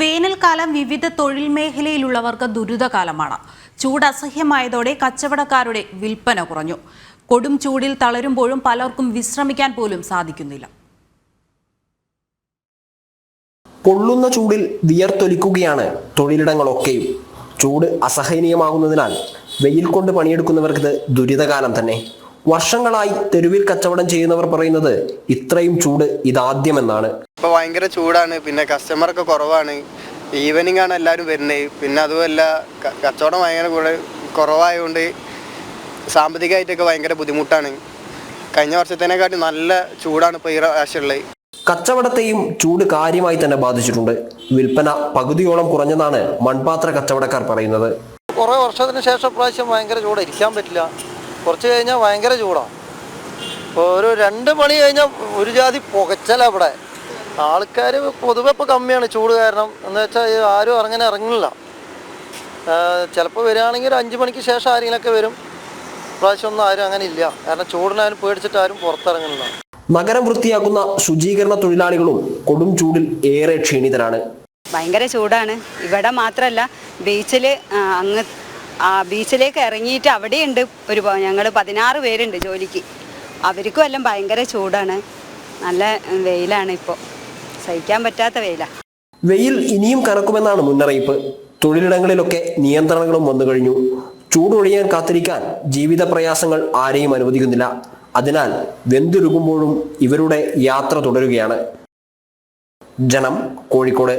വേനൽക്കാലം വിവിധ തൊഴിൽ മേഖലയിലുള്ളവർക്ക് ദുരിതകാലമാണ്. ചൂട് അസഹ്യമായതോടെ കച്ചവടക്കാരുടെ വിൽപ്പന കുറഞ്ഞു. കൊടും ചൂടിൽ തളരുമ്പോഴും പലർക്കും വിശ്രമിക്കാൻ പോലും സാധിക്കുന്നില്ല. പൊള്ളുന്ന ചൂടിൽ വിയർത്തൊലിക്കുകയാണ് തൊഴിലിടങ്ങളൊക്കെയും. ചൂട് അസഹനീയമാകുന്നതിനാൽ വെയിൽ കൊണ്ട് പണിയെടുക്കുന്നവർക്ക് ദുരിതകാലം തന്നെ. വർഷങ്ങളായി തെരുവിൽ കച്ചവടം ചെയ്യുന്നവർ പറയുന്നത് ഇത്രയും ചൂട് ഇതാദ്യമെന്നാണ്. ഇപ്പോൾ ഭയങ്കര ചൂടാണ് പിന്നെ കസ്റ്റമറൊക്കെ കുറവാണ്. ഈവനിങ് ആണ് എല്ലാവരും വരുന്നത് പിന്നെ അതുമല്ല കച്ചവടം ഭയങ്കര കൂടെ കുറവായതുകൊണ്ട് സാമ്പത്തികമായിട്ടൊക്കെ ഭയങ്കര ബുദ്ധിമുട്ടാണ്. കഴിഞ്ഞ വർഷത്തിനെക്കാട്ടി നല്ല ചൂടാണ് ഇപ്പോൾ ഈ പ്രാവശ്യമുള്ളത് കച്ചവടത്തെയും ചൂട് കാര്യമായി തന്നെ ബാധിച്ചിട്ടുണ്ട്. വിൽപ്പന പകുതിയോളം കുറഞ്ഞതാണ് മൺപാത്ര കച്ചവടക്കാർ പറയുന്നത്. കുറേ വർഷത്തിന് ശേഷം പ്രാവശ്യം ഭയങ്കര ചൂട്. ഇരിക്കാൻ പറ്റില്ല. കുറച്ച് കഴിഞ്ഞാൽ ഭയങ്കര ചൂടാണ് ഒരു രണ്ട് മണി കഴിഞ്ഞാൽ ഒരു ജാതി പുകച്ചല ഇവിടെ. ആൾക്കാർ പൊതുവെ ഇപ്പോൾ കമ്മിയാണ് ചൂട് കാരണം. എന്ന് വെച്ചാൽ ആരും അങ്ങനെ ഇറങ്ങില്ല ചിലപ്പോൾ വരികയാണെങ്കിൽ ഒരു അഞ്ച് മണിക്ക് ശേഷം ആരെങ്കിലൊക്കെ വരും. പ്രാവശ്യം ഒന്നും ആരും അങ്ങനെ ഇല്ല. കാരണം ചൂടിനാരും പേടിച്ചിട്ട് ആരും പുറത്തിറങ്ങുന്നില്ല നഗരം വൃത്തിയാക്കുന്ന ശുചീകരണ തൊഴിലാളികളും കൊടും ചൂടിൽ ഏറെ ക്ഷീണിതരാണ്. ഭയങ്കര ചൂടാണ്. ഇവിടെ മാത്രമല്ല ബീച്ചിൽ അങ്ങ് ആ ബീച്ചിലേക്ക് ഇറങ്ങിയിട്ട് അവിടെയുണ്ട് ഒരു ഞങ്ങൾ പതിനാറ് പേരുണ്ട് ജോലിക്ക്. അവർക്കും എല്ലാം ഭയങ്കര ചൂടാണ്. നല്ല വെയിലാണ് ഇപ്പോൾ സഹിക്കാൻ പറ്റാത്ത വെയിലാണ് വെയിൽ ഇനിയും കനക്കുമെന്നാണ് മുന്നറിയിപ്പ്. തൊഴിലിടങ്ങളിലൊക്കെ നിയന്ത്രണങ്ങളും വന്നു കഴിഞ്ഞു. ചൂടൊഴിയാൻ കാത്തിരിക്കാൻ ജീവിത പ്രയാസങ്ങൾ ആരെയും അനുവദിക്കുന്നില്ല. അതിനാൽ വെന്തുരുകുമ്പോഴും ഇവരുടെ യാത്ര തുടരുകയാണ്. ജനം കോഴിക്കോട്.